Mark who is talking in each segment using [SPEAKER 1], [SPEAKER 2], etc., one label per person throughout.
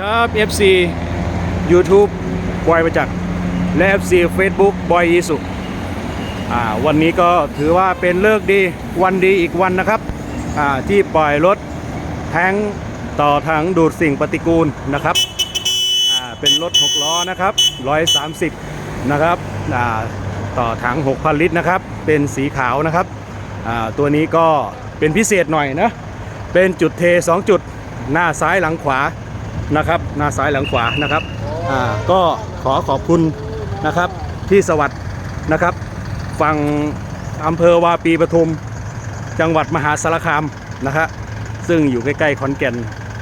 [SPEAKER 1] ครับ FC YouTube บอยประจักษ์และ FC Facebook บอยอีสุอ่าวันนี้ก็ถือว่าเป็นเลิกดีวันดีอีกวันนะครับอ่าที่ปล่อยรถแทงต่อถังดูดสิ่งปฏิกูลนะครับอ่าเป็นรถ 6 ล้อนะครับ 130 นะครับอ่าต่อถัง 6,000 ลิตรนะครับ เป็นสีขาวนะครับอ่าตัวนี้ก็เป็นพิเศษหน่อยนะ เป็นจุดเท 2 จุดหน้าซ้ายหลังขวา นะครับหน้าซ้ายหลังขวานะครับอ่าก็ขอขอบคุณนะครับที่สวัสด์นะครับฝั่งอำเภอวาปีปทุม จังหวัดมหาสารคามนะครับซึ่งอยู่ใกล้ๆขอนแก่น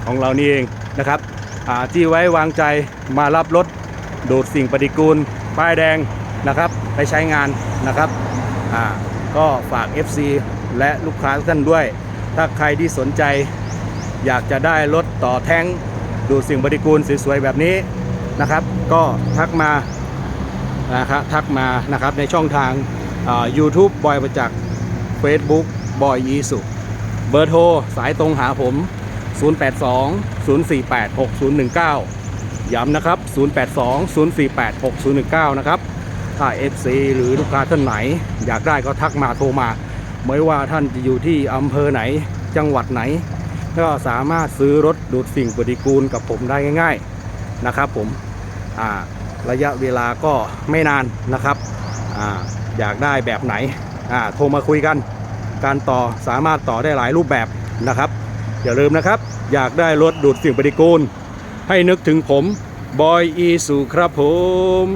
[SPEAKER 1] ของเรานี่เองนะครับอ่าที่ไว้วางใจมารับรถดูดสิ่งปฏิกูล ป้ายแดงนะครับไปใช้งานนะครับอ่าก็ฝาก FC และลูกค้าทุกท่านด้วย ถ้าใครที่สนใจอยากจะได้รถต่อแท้ง ดูสิ่งปฏิกูลสวยๆแบบนี้นะครับ ก็ทักมานะครับทักมานะครับในช่องทางอ่า YouTube บอยประจักษ์ Facebook บอยยีสุเบอร์โทรสายตรงหาผม 082 048 6019 ย้ำนะครับ 082 048 6019 นะครับ ถ้า FC หรือลูกค้าท่านไหน อยากได้ก็ทักมาโทรมา ไม่ว่าท่านจะอยู่ที่อำเภอไหน จังหวัดไหน ก็สามารถซื้อรถดูดสิ่งปฏิกูลกับผมได้ง่าย ๆนะครับผมอ่าระยะเวลาก็ไม่นานนะครับอาอยากได้แบบไหนอ่าโทรมาคุยกัน การต่อสามารถต่อได้หลายรูปแบบนะครับอย่าลืมนะครับ อยากได้รถดูดสิ่งปฏิกูล ให้นึกถึงผมบอยอีสุครับผม